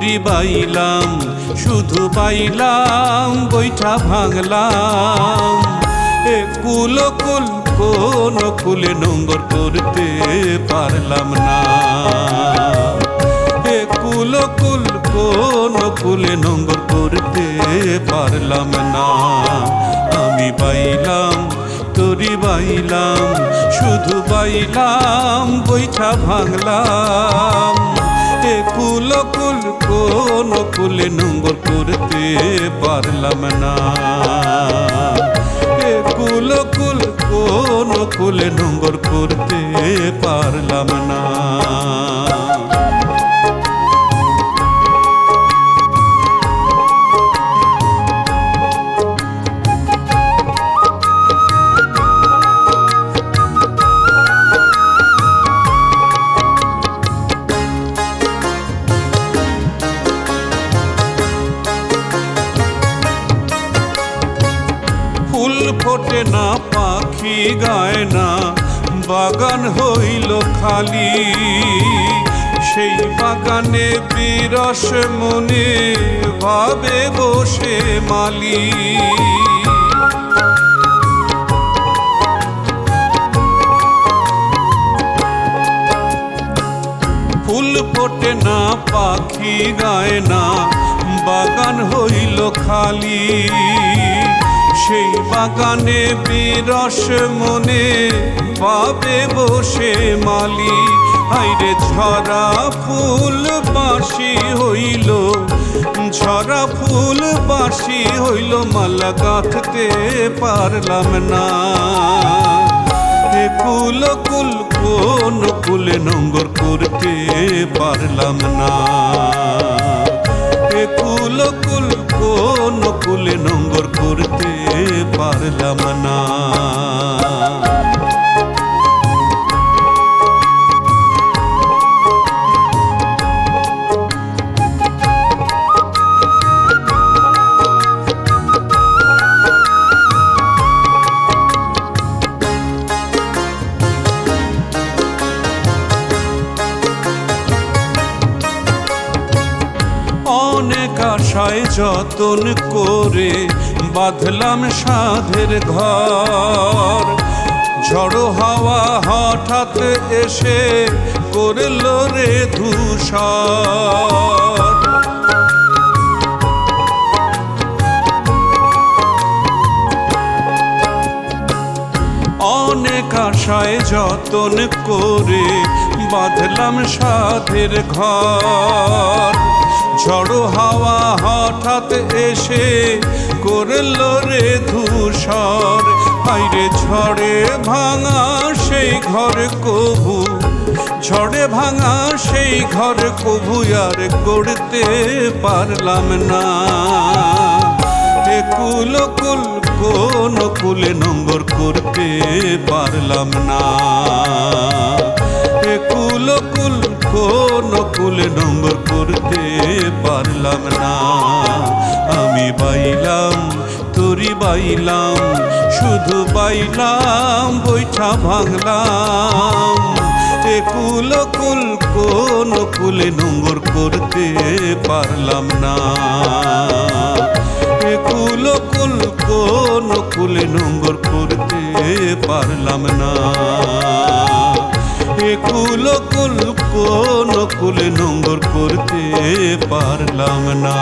তরি বাইলাম শুধু বাইলাম বৈঠা ভাঙলাম। কুল কুল, কোন কুলে নম্বর করতে পারলাম না। কুল কুল, কোন কুলে নম্বর করতে পারলাম না। আমি বাইলাম তরি বাইলাম শুধু বাইলাম বৈঠা ভাঙলাম। এ কুল কুল কোন কুলে নম্বর করতে পারলাম না। কুল কুল কোন কুলে নম্বর করতে পারলাম না। ফোটে না পাখি গায় না বাগান হইল খালি। সেই বাগানে বিরস মনে ভাবে বসে মালি। ফুল ফোটে না পাখি গায় না বাগান হইল খালি। বাগানে বিরস মনে পাবে বসে মালি। হাইরে ঝরা ফুল বাসি হইল, ঝরা ফুল বাসি হইল, মালা গাঁথতে পারলাম না। কুল কুল, কোন কুলে নম্বর করতে পারলাম না। পারলাম না আশায় যতন করে বাঁধলাম সাধের ঘর। ঝড়ো হাওয়া হঠাৎ এসে করল রে ধূসর। অনেক আশায় যতন করে বাঁধলাম সাধের ঘর। ঝড়ো হাওয়া হঠাৎ এসে করল রে ধূসর। হাইরে ঝড়ে ভাঙা সেই ঘর কবু। ঝড়ে ভাঙা সেই ঘর কবু আর গড়তে পারলাম না। কুল কুল, কোন কুলে নম্বর করতে পারলাম না। কুল কুল, কোন কুলে নম্বর করতে পারলাম না। আমি বাইলাম বাইলাম শুধু বাইলাম বৈঠা ভাঙলাম। এ কুল কোন কুলে নম্বর করতে পারলাম না। এ কুল কোন কুলে নম্বর করতে পারলাম না। কুল কুল, কোন কুলে নম্বর করতে পারলাম না।